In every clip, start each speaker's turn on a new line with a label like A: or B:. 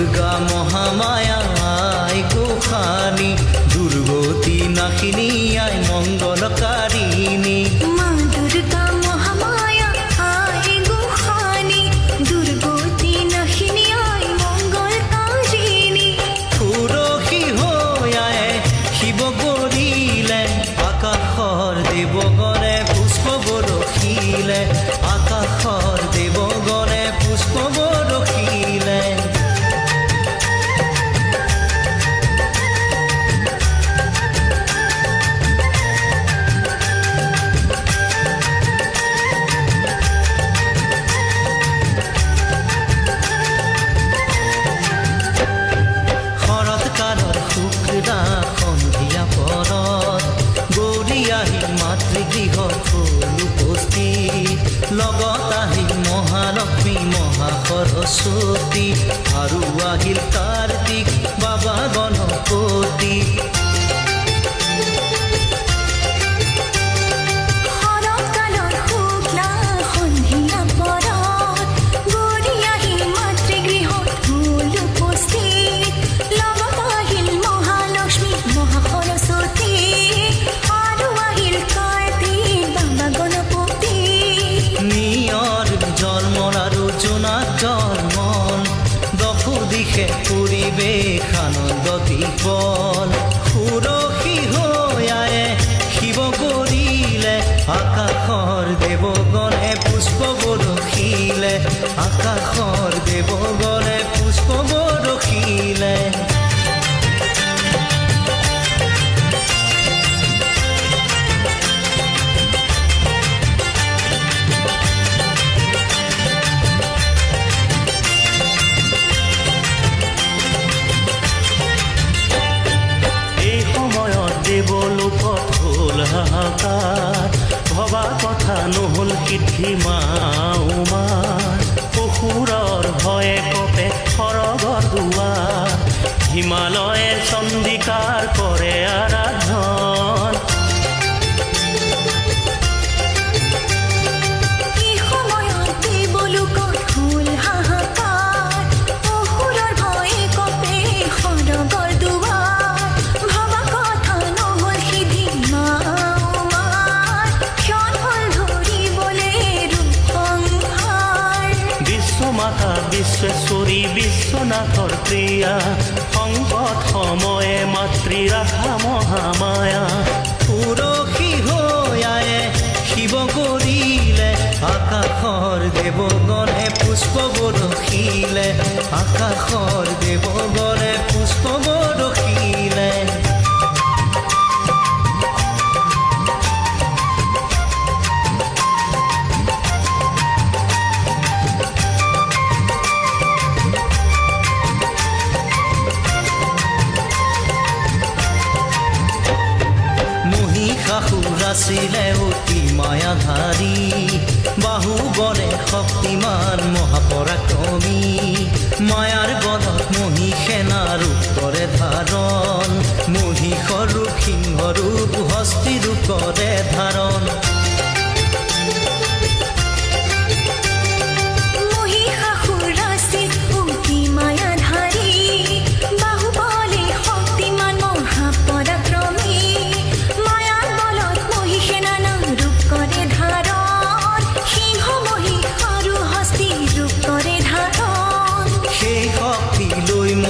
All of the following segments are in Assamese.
A: দুৰ্গা মহামায়াই গোসানী।
B: দুৰ্গতি নাখিনি আই মংগলকাৰিণী দেৱগণ মহা সৰস্বতী আৰু আহিল কাৰ্তিক বাবা গণপতি। fall নহ'ল সিদ্ধি মাৰ অসুৰৰ ভয়ে কপে সৰগৰ দুৱাৰ হিমালয়ে চন্দিকাৰ কৰে আৰাধন বিশ্বনাথৰ প্ৰিয়া সংকট সময়ে মাতৃ মহামায়া। সুৰসী হৈ শিৱ কৰিলে আকাশৰ দেৱগণে পুষ্প বৰষিলে আকাশৰ দেৱগণে পুষ্প বৰষিলে আছিলে অতি মায়াধাৰী বাহুবলে শক্তিমান মহাপৰাক্ৰমী মায়াৰ বলত মহিষে নাৰূপ কৰে ধাৰণ মহিষৰ ৰূপ সিংহ ৰূপ হস্তি ৰূপ কৰে ধাৰণ।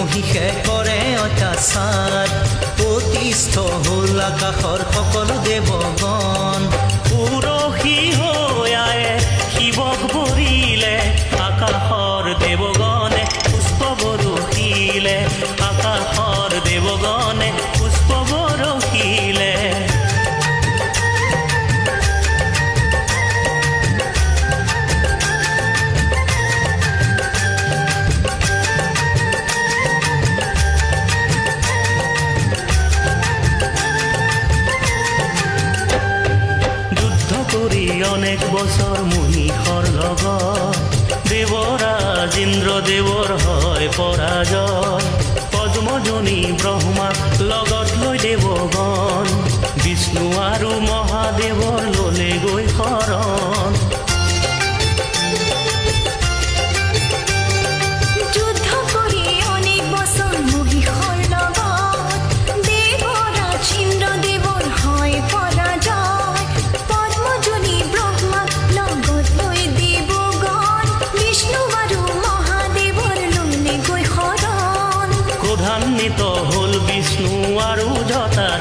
A: মহিষে কৰে
B: অত্যাচাৰ। প্ৰতিষ্ঠ হ'ল আকাশৰ সকলো দেৱগণ। পুৰসী হৈ আয়ে শিৱক বৰিলে আকাশৰ দেৱগণে। অনেক বছৰ মহিষৰ লগত। দেৱৰাজ ইন্দ্ৰদেৱৰ হয় পৰাজয় পদ্মজনী ব্ৰহ্মাক লগত লৈ দেৱগণ। বিষ্ণু আৰু মহাদেৱৰ ললে গৈ শৰণ।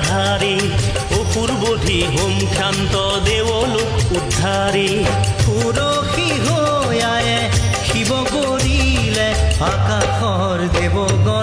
C: ধারে অপূর্ব হোম ক্ষান্ত দেওল উদ্ধারে।
B: পুরসী হৈ আয়ে শিৱ কৰিলে আকাশৰ দেৱগণ